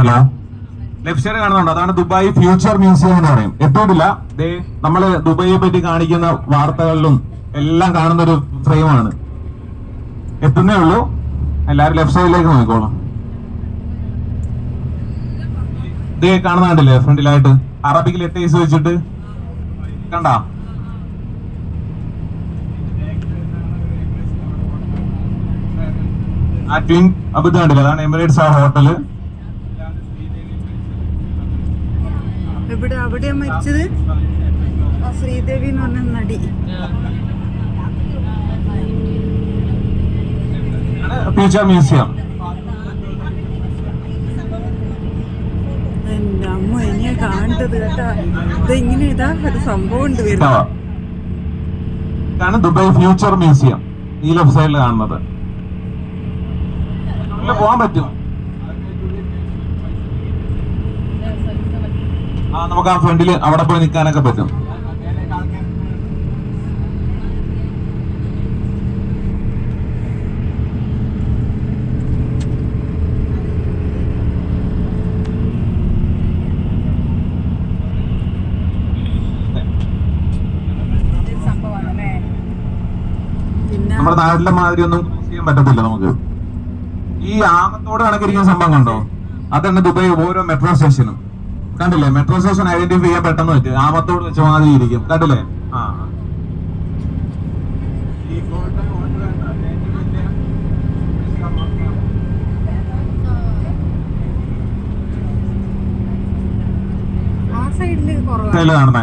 Hello left side കാണുന്നുണ്ട്? അതാണ് Dubai future museum എന്ന് പറയും. എത്തിയിട്ടില്ല നമ്മൾ ദുബായിയെ പറ്റി കാണിക്കുന്ന വാർത്തകളിലും എല്ലാം കാണുന്ന ഒരു ഫ്രെയിമാണ് എത്തുന്നേ ഉള്ളൂ. എല്ലാരും ലെഫ്റ്റ് സൈഡിലേക്ക് നോക്കിക്കോളാം. ഇതേ കാണുന്ന കണ്ടില്ലേ? ഫ്രണ്ടിലായിട്ട് അറബിക്കിൽ ലെറ്റേഴ്സ് വെച്ചിട്ട്. കണ്ട? ആ ട്വിൻ അബുദ്ധ കണ്ടില്ല? അതാണ് എമിറേറ്റ്സ് ആ ഹോട്ടൽ അവിടെയാ മരിച്ചത്? ആ ശ്രീദേവി എന്ന് പറഞ്ഞ നടി. മ്യൂസിയം. എന്റെ അമ്മ ഇനിയാ കാണേണ്ടത് കേട്ടാ. ഇത് ഇങ്ങനെ ഇതാ ഒരു സംഭവം ഉണ്ട് വരുന്നത്. ഇതാണ് ദുബായ് ഫ്യൂച്ചർ മ്യൂസിയം. ഈ ലെഫ്റ്റ് സൈഡിൽ കാണുന്നത്. പോവാൻ പോകാൻ പറ്റും ആ നമുക്ക് ആ ഫ്രണ്ടിൽ അവിടെ പോയി നിൽക്കാനൊക്കെ പറ്റും. നമ്മുടെ നാട്ടിലെ മാതിരി ഒന്നും ക്രോസ് ചെയ്യാൻ പറ്റത്തില്ല നമുക്ക്. ഈ ആമത്തോട് കണക്കിരിക്കുന്ന സംഭവം കണ്ടോ അതാണ് ഓരോ മെട്രോ സ്റ്റേഷനും കണ്ടില്ലേ? മെട്രോ സ്റ്റേഷൻ ഐഡന്റിഫൈ ചെയ്യാൻ പെട്ടെന്ന് പറ്റും. ആമത്തോട് വെച്ച മാതിരി ഇരിക്കും. കണ്ടില്ലേ? ആ.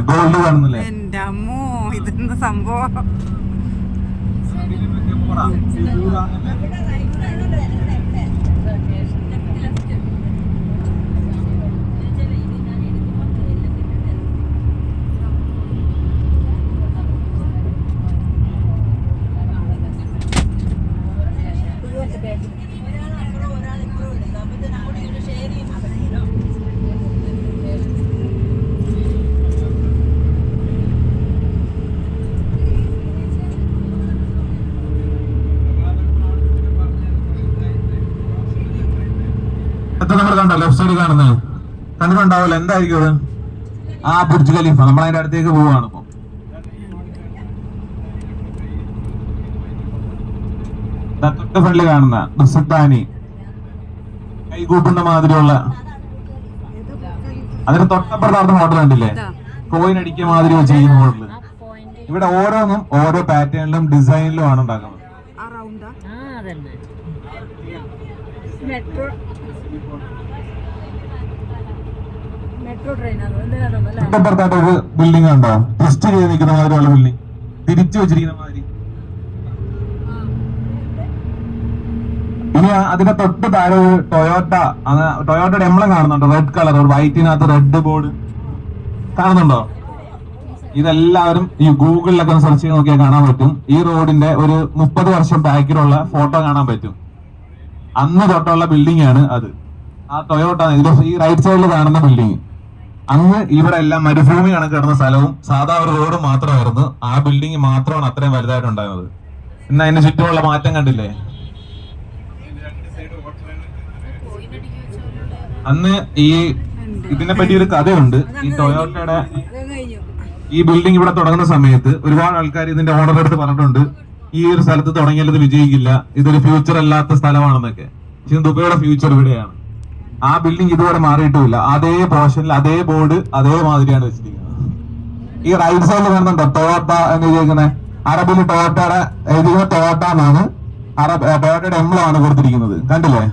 ഗോൾഡ് കാണുന്നില്ലേ? എന്റെ അമ്മോ ഇതെന്താ സംഭവം? എത്ര നമ്മൾ കണ്ടോ? ലെഫ്റ്റ് സൈഡ് കാണുന്നത്. കണ്ടിട്ടുണ്ടാവില്ല എന്തായിരിക്കും അത്? ആ ബുർജ് ഖലീഫ നമ്മൾ അതിന്റെ അടുത്തേക്ക് പോവാണ് ഇപ്പൊ. ദാ തൊട്ട് ഫ്രണ്ടിൽ കാണുന്ന ദുസുത്താനി കൈകൂട്ടുന്ന മാതിരിയുള്ള. അതിന് തൊട്ടപ്പുറത്ത് ഹോട്ടൽ കണ്ടില്ലേ? ഇതാ. കോയിൻ അടിക്കുക മാതിരി വെച്ചിരിക്കുന്ന ഹോട്ടൽ ഇവിടെ ഓരോന്നും ഓരോ പാറ്റേണിലും ഡിസൈനിലും ആണ് ഉണ്ടാക്കുന്നത്. ഒരു ബിൽഡിംഗ് ഉണ്ടോ ട്രസ്റ്റ് ചെയ്ത് നിൽക്കുന്ന മാതിരിയുള്ള ബിൽഡിംഗ് തിരിച്ചു വെച്ചിരിക്കുന്ന മാതിരി. ഇനി അതിന്റെ തൊട്ട് താഴെ ഒരു ടൊയോട്ട ടൊയോട്ടയുടെ എംബ്ലം കാണുന്നുണ്ടോ? റെഡ് കളർ വൈറ്റിനകത്ത് റെഡ് ബോർഡ് കാണുന്നുണ്ടോ? ഇതെല്ലാവരും ഈ ഗൂഗിളിലൊക്കെ ഒന്ന് സെർച്ച് ചെയ്ത് നോക്കിയാൽ കാണാൻ പറ്റും. ഈ റോഡിന്റെ ഒരു മുപ്പത് വർഷം ബാക്കിലുള്ള ഫോട്ടോ കാണാൻ പറ്റും. അന്ന് തൊട്ടുള്ള ബിൽഡിംഗ് ആണ് അത്. ആ ടൊയോട്ട ഈ റൈറ്റ് സൈഡിൽ കാണുന്ന ബിൽഡിംഗ് അന്ന് ഇവിടെ എല്ലാം മരുഭൂമി കണക്ക് കിടന്ന സ്ഥലവും സാധാ ഒരു റോഡ് മാത്രമായിരുന്നു. ആ ബിൽഡിംഗ് മാത്രമാണ് അത്രയും വലുതായിട്ട് ഉണ്ടായിരുന്നത്. ഇന്ന് അതിന്റെ ചുറ്റുമുള്ള മാറ്റം കണ്ടില്ലേ? അന്ന് ഈ ഇതിനെ പറ്റി ഒരു കഥയുണ്ട്. ഈ ടൊയോട്ടയുടെ ഈ ബിൽഡിംഗ് ഇവിടെ തുടങ്ങുന്ന സമയത്ത് ഒരുപാട് ആൾക്കാർ ഇതിന്റെ ഓർഡർ എടുത്ത് പറഞ്ഞിട്ടുണ്ട്. ഈ ഒരു സ്ഥലത്ത് തുടങ്ങിയാൽ ഇത് വിജയിക്കില്ല. ഇതൊരു ഫ്യൂച്ചർ അല്ലാത്ത സ്ഥലമാണെന്നൊക്കെ. പക്ഷെ ദുബൈയുടെ ഫ്യൂച്ചർ ഇവിടെയാണ്. ആ ബിൽഡിംഗ് ഇതുവരെ മാറിയിട്ടുമില്ല. അതേ പോർഷനിൽ അതേ ബോർഡ് അതേമാതിരിയാണ് വെച്ചിരിക്കുന്നത്. ഈ റൈറ്റ് സൈഡിൽ കാണുന്നുണ്ടോ? ടൊയോട്ട എന്ന് ചോദിക്കുന്നത് അറബിൽ ടൊയോട്ടയുടെ എഴുതിയിരിക്കുന്നത് ടൊയോട്ട എന്നാണ്. അറബ് ടൊയോട്ടയുടെ എംബ്ലമാണ് കൊടുത്തിരിക്കുന്നത്. കണ്ടില്ലേ?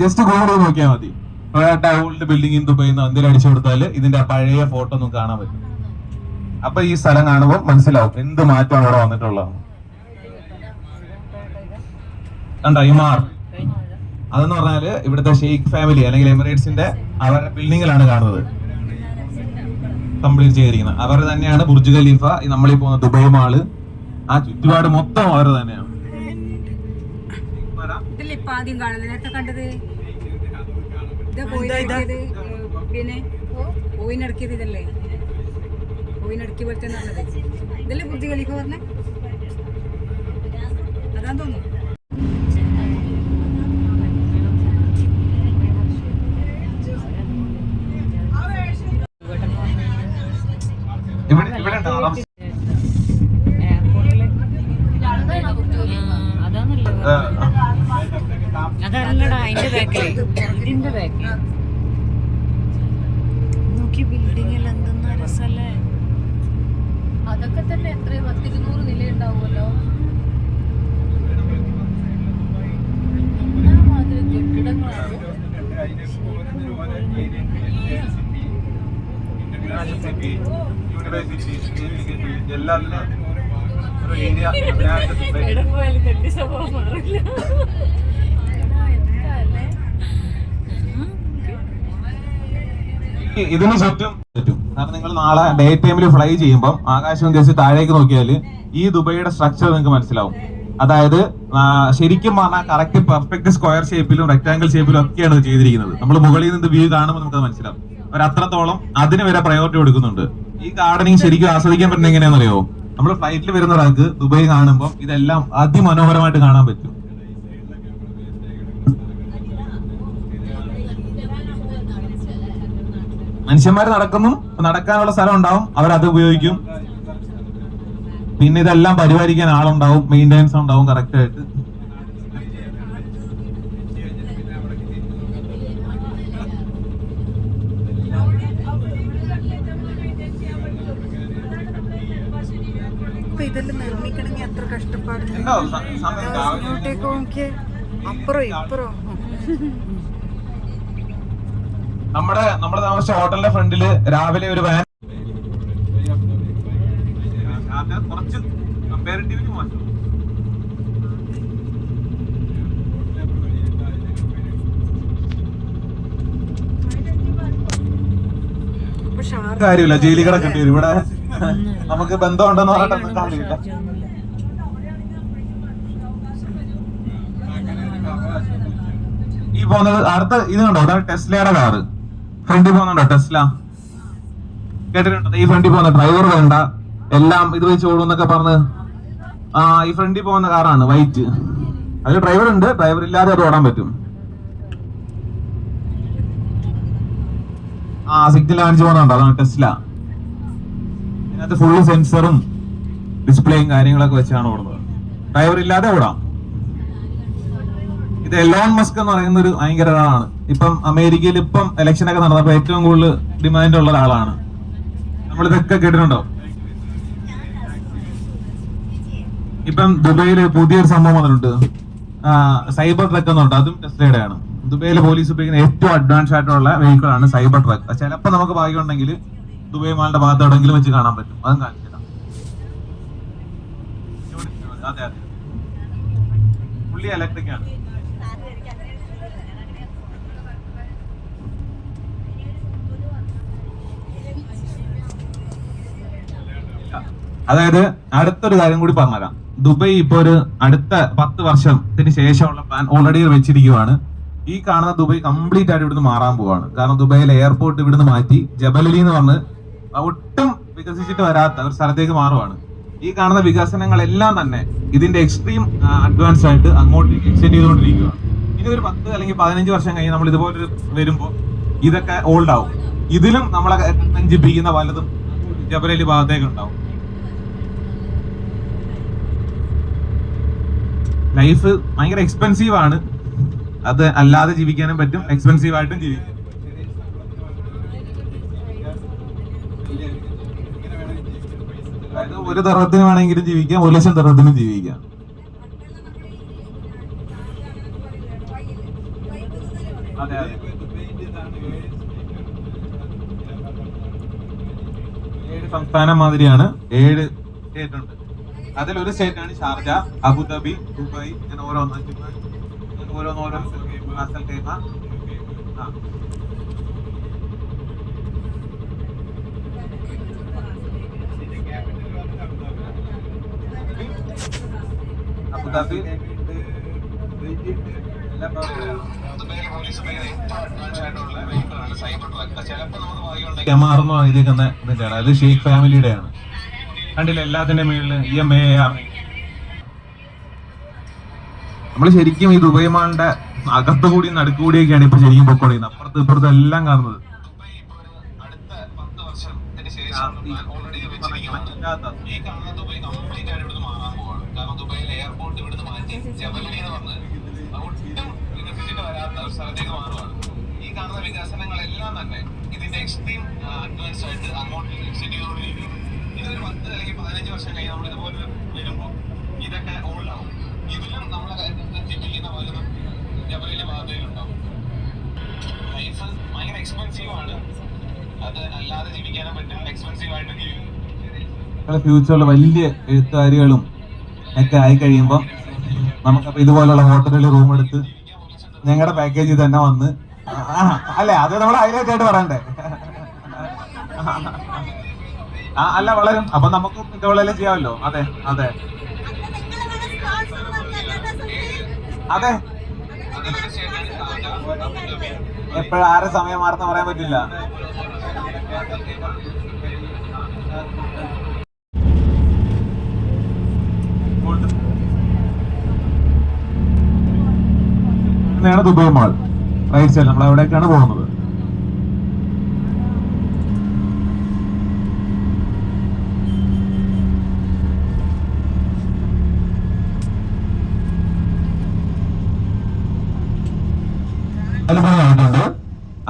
ജസ്റ്റ് ഗൂഗിൾ നോക്കിയാൽ മതി. Toyota old building in Dubai എന്ന് എന്തെങ്കിലും അടിച്ചു കൊടുത്താൽ ഇതിന്റെ പഴയ ഫോട്ടോ ഒന്നും കാണാൻ പറ്റും. അപ്പൊ ഈ സ്ഥലം കാണുമ്പോൾ മനസ്സിലാവും എന്ത് മാറ്റമാണ് ഇവിടെ വന്നിട്ടുള്ളത്. കണ്ടോ ഇമാർ അതെന്ന് പറഞ്ഞാൽ ഇവിടുത്തെ ഷെയ്ഖ് ഫാമിലി അല്ലെങ്കിൽ എമിറേറ്റ്സിന്റെ അവരുടെ ബിൽഡിങ്ങിലാണ് കാണുന്നത്. കംപ്ലീറ്റ് ചെയ്തിരിക്കുന്നത്. അവർ തന്നെയാണ് ബുർജ് ഖലീഫ ഈ നമ്മളീ പോകുന്ന ദുബൈ മാൾ. ആ ചുറ്റുപാട് മൊത്തം അവർ തന്നെയാണ്. പിന്നെ പോയിനടക്കിയത് ഇതല്ലേ? പോയിനടക്കിയ പോലത്തെ ഇതല്ലേ ബുദ്ധി കളിക്കുക പറഞ്ഞേ? അതാന്ന് തോന്നുന്നു. ഇതിന് ചുറ്റും പറ്റും കാരണം നിങ്ങൾ നാളെ ഡേ ടൈമിൽ ഫ്ലൈ ചെയ്യുമ്പോൾ ആകാശം ഉദ്ദേശിച്ച് താഴേക്ക് നോക്കിയാൽ ഈ ദുബൈയുടെ സ്ട്രക്ചർ നിങ്ങൾക്ക് മനസ്സിലാവും. അതായത് ശരിക്കും പറഞ്ഞാൽ കറക്റ്റ് പെർഫെക്റ്റ് സ്ക്വയർ ഷേപ്പിലും റെക്ടാംഗിൾ ഷേപ്പിലും ഒക്കെയാണ് ചെയ്തിരിക്കുന്നത്. നമ്മൾ മുകളിൽ നിന്ന് വ്യൂ കാണുമ്പോൾ നമുക്ക് മനസ്സിലാവും. അവർ അത്രത്തോളം അതിന് വരെ പ്രയോറിറ്റി കൊടുക്കുന്നുണ്ട്. ഈ ഗാർഡനിങ് ശരിക്കും ആസ്വദിക്കാൻ പറ്റുന്ന എങ്ങനെയാണെന്നറിയോ? നമ്മൾ ഫ്ലൈറ്റിൽ വരുന്ന ഒരാൾക്ക് ദുബായ് കാണുമ്പോൾ ഇതെല്ലാം അതിമനോഹരമായിട്ട് കാണാൻ പറ്റും. മനുഷ്യന്മാർ നടക്കുന്നു നടക്കാനുള്ള സ്ഥലം ഉണ്ടാവും അവരത് ഉപയോഗിക്കും. പിന്നെ ഇതെല്ലാം പരിപാലിക്കാൻ ആളുണ്ടാവും മെയിന്റെനൻസ് ഉണ്ടാവും കറക്റ്റ് ഇപ്പൊ ഇതെല്ലാം നിർമ്മിക്കണമെങ്കിൽ കഷ്ടപ്പാടുണ്ട്. നോക്കിയേ. അപ്പുറം ഇപ്പുറം. നമ്മുടെ നമ്മുടെ താമസിച്ച ഹോട്ടലിന്റെ ഫ്രണ്ടിൽ രാവിലെ ഒരു വാൻ കുറച്ച് കമ്പാരിറ്റീവ്ലി മോശം ഇപ്പൊ കാര്യമില്ല ജയിലി കിടക്കേണ്ടി വരും. ഇവിടെ നമുക്ക് ബന്ധമുണ്ടെന്ന് പറഞ്ഞിട്ടൊന്നും കാര്യമില്ല ഈ പോകുന്നത് അടുത്ത ഇത് കണ്ടോ? അതാണ് ടെസ്ലയുടെ കാറ് ഫ്രണ്ടിൽ പോകുന്നുണ്ടോ? ടെസ്ല? കേട്ടിട്ടുണ്ടോ? ഈ ഫ്രണ്ടിൽ പോകുന്ന ഡ്രൈവർ വേണ്ട. എല്ലാം ഇത് വെച്ച് ഓടുന്നൊക്കെ പറഞ്ഞ്. ആ ഈ ഫ്രണ്ടിൽ പോകുന്ന കാറാണ് വൈറ്റ് അതിൽ ഡ്രൈവർ ഉണ്ട്. ഡ്രൈവർ ഇല്ലാതെ അത് ഓടാൻ പറ്റും. ആ സിഗ്നൽ കാണിച്ചു പോകുന്നുണ്ടോ? അതാണ് ടെസ്ല. ഇതിനകത്ത് ഫുള്ള് സെൻസറും ഡിസ്പ്ലേയും കാര്യങ്ങളൊക്കെ വെച്ചാണ് ഓടുന്നത്. ഡ്രൈവർ ഇല്ലാതെ ഓടാം. ഇത് എലോൺ മസ്ക് എന്ന് പറയുന്ന ഒരു ഭയങ്കര ഒരാളാണ്. ഇപ്പം അമേരിക്കയിൽ ഇപ്പം ഇലക്ഷൻ ഒക്കെ നടന്നപ്പോ ഏറ്റവും കൂടുതൽ ഡിമാൻഡ് ഉള്ള ഒരാളാണ്. നമ്മൾ ഇതൊക്കെ കേട്ടിട്ടുണ്ടോ? ഇപ്പം ദുബൈയിൽ പുതിയൊരു സംഭവം വന്നിട്ടുണ്ട്. സൈബർ ട്രക്ക് എന്നുണ്ട് അതും ടെസ്ലയുടെ ആണ്. ദുബൈയിലെ പോലീസ് ഉപയോഗിക്കുന്ന ഏറ്റവും അഡ്വാൻസ് ആയിട്ടുള്ള വെഹിക്കിൾ ആണ് സൈബർ ട്രക്ക്. ചിലപ്പോൾ നമുക്ക് ഭാഗ്യം ഉണ്ടെങ്കിൽ ദുബൈ മാളിന്റെ ഭാഗത്ത് എവിടെയെങ്കിലും വെച്ച് കാണാൻ പറ്റും. അതും കാണിച്ചു തരാം. പുള്ളി ഇലക്ട്രിക് ആണ്. അതായത് അടുത്തൊരു കാര്യം കൂടി പറഞ്ഞുതരാം. ദുബൈ ഇപ്പൊ ഒരു അടുത്ത പത്ത് വർഷത്തിന് ശേഷമുള്ള പ്ലാൻ ഓൾറെഡി വെച്ചിരിക്കുവാണ്. ഈ കാണുന്ന ദുബൈ കംപ്ലീറ്റ് ആയിട്ട് ഇവിടുന്ന് മാറാൻ പോവാണ്. കാരണം ദുബൈയിലെ എയർപോർട്ട് ഇവിടുന്ന് മാറ്റി ജബലലി എന്ന് പറഞ്ഞ് ഒട്ടും വികസിച്ചിട്ട് വരാത്ത ഒരു സ്ഥലത്തേക്ക് മാറുവാണ്. ഈ കാണുന്ന വികസനങ്ങളെല്ലാം തന്നെ ഇതിന്റെ എക്സ്ട്രീം അഡ്വാൻസ് ആയിട്ട് അങ്ങോട്ടേക്ക് എക്സ്റ്റെൻഡ് ചെയ്തുകൊണ്ടിരിക്കുകയാണ്. ഇനി ഒരു പത്ത് അല്ലെങ്കിൽ പതിനഞ്ച് വർഷം കഴിഞ്ഞ് നമ്മൾ ഇതുപോലെ വരുമ്പോൾ ഇതൊക്കെ ഓൾഡ് ആവും. ഇതിലും നമ്മളെ നഞ്ചിപ്പിക്കുന്ന പലതും ജബലലി ഭാഗത്തേക്ക് ഉണ്ടാവും. ലൈഫ് ഭയങ്കര എക്സ്പെൻസീവ് ആണ്. അത് അല്ലാതെ ജീവിക്കാനും പറ്റും. എക്സ്പെൻസീവ് ആയിട്ടും ജീവിക്കാം. ഒരു തറവത്തിന് വേണമെങ്കിലും ജീവിക്കാം ഒരു ലക്ഷം തറവത്തിനും ജീവിക്കാം. ഏഴ് സംസ്ഥാനം മാതിരിയാണ്. ഏഴ് സ്റ്റേറ്റ് ഉണ്ട്. അതിലൊരു സ്റ്റേറ്റ് ആണ് ഷാർജ അബുദാബി ദുബായ് അങ്ങനെ ഓരോന്ന്. ഓരോന്നോരോ അസൽ ടൈമ അബുദാബി എമാർന്ന് എഴുതിയിരിക്കുന്ന ഇതിന്റെയാണ് അത് ഷെയ്ഖ് ഫാമിലിയുടെ ആണ് കണ്ടില്ല? എല്ലാത്തിന്റെ മേളിൽ ഇ എം എ നമ്മൾ ശരിക്കും ഈ ദുബൈമാളുടെ അകത്ത് അകത്തു കൂടി നടുക്ക് കൂടിയൊക്കെയാണ് ഇപ്പൊ ശരിക്കും പൊക്കോണ്ടിരിക്കുന്നത്. അപ്പുറത്ത് ഇപ്പുറത്ത് എല്ലാം കാണുന്നത്. ജബലി മാറുകയാണ് ഈ കാണുന്ന തന്നെ എക്സ്ട്രീം അല്ലെങ്കിൽ പതിനഞ്ച് വർഷം നമ്മൾ ഇതൊക്കെ ഇതിലും അത് അല്ലാതെ ഫ്യൂച്ചറിൽ വലിയ എഴുത്തുകാരികളും ഒക്കെ ആയി കഴിയുമ്പോൾ നമുക്കപ്പോൾ ഇതുപോലുള്ള ഹോട്ടലിൽ റൂം എടുത്ത് ഞങ്ങളുടെ പാക്കേജിൽ തന്നെ വന്ന്. അല്ലെ? അത് നമ്മൾ ഹൈലൈറ്റ് ആയിട്ട് പറയണ്ടേ? അല്ല വളരും. അപ്പൊ നമുക്ക് ഇതുപോലെ ചെയ്യാമല്ലോ? അതെ അതെ. അതെ. എപ്പോഴും ആരെ സമയം മാറുന്ന പറയാൻ പറ്റില്ല. ഇതാണ് ദുബായ് മാൾ റൈറ്റ് സൈഡ് നമ്മൾ അവിടേക്കാണ് പോകുന്നത്?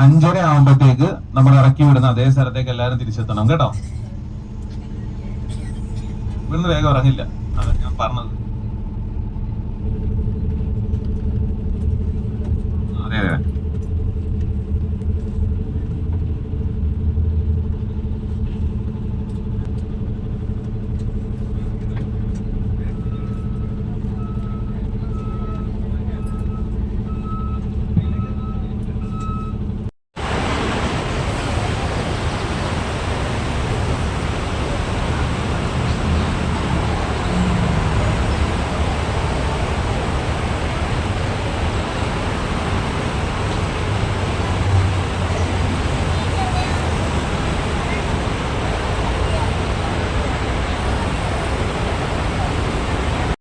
അഞ്ചര ആവുമ്പോഴത്തേക്ക് നമ്മൾ ഇറക്കി വിടുന്ന അതേ സ്ഥലത്തേക്ക് എല്ലാരും തിരിച്ചെത്തണം കേട്ടോ? ഇവിടുന്ന് വേഗം ഇറങ്ങില്ല. Yeah.